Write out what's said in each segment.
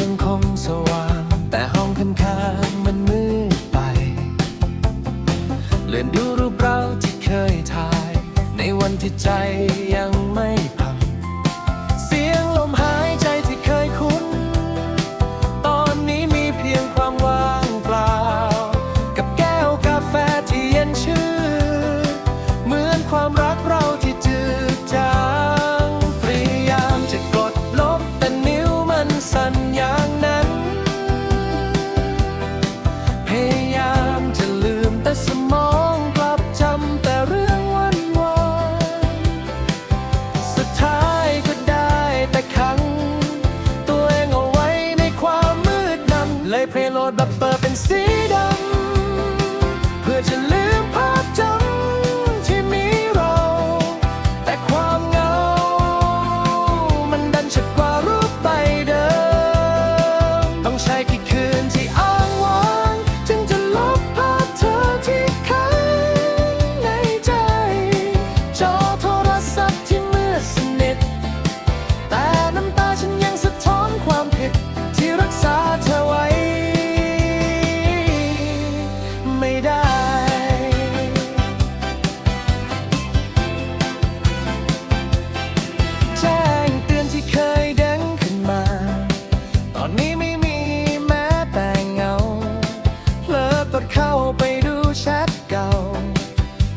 ยังคงสว่าง แต่ห้องข้ามันมืดไป เลื่อนดูรูปเราที่เคยถ่าย ในวันที่ใจ the bourbon city.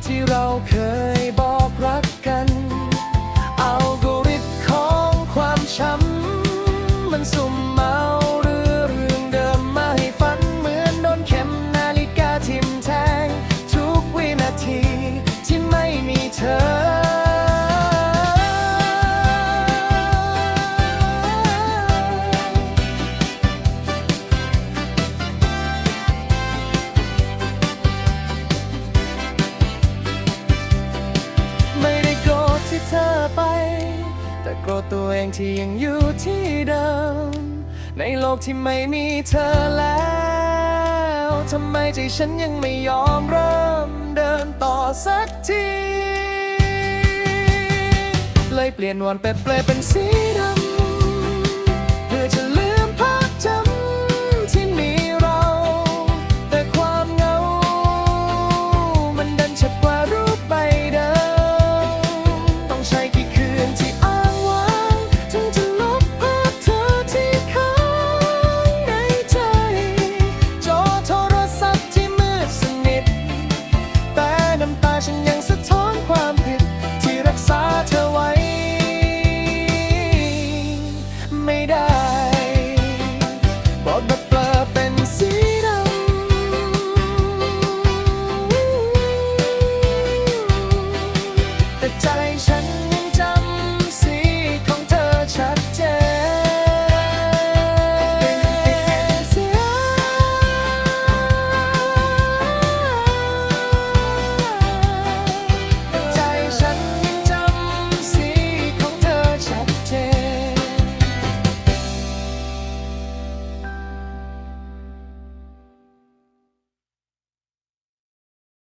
ที่เราเคยบอกรักกันอัลกอริทึมของความช้ำมันสุ่ม รธตัวเองที่ยังอยู่ที่เดิม ในโลกที่ไม่มีเธอแล้วทำไมใจฉันยังไม่ยอมเริ่มเดินต่อสักที เลยเปลี่ยนวันเปเปลเป็นสีดำ 是娘色从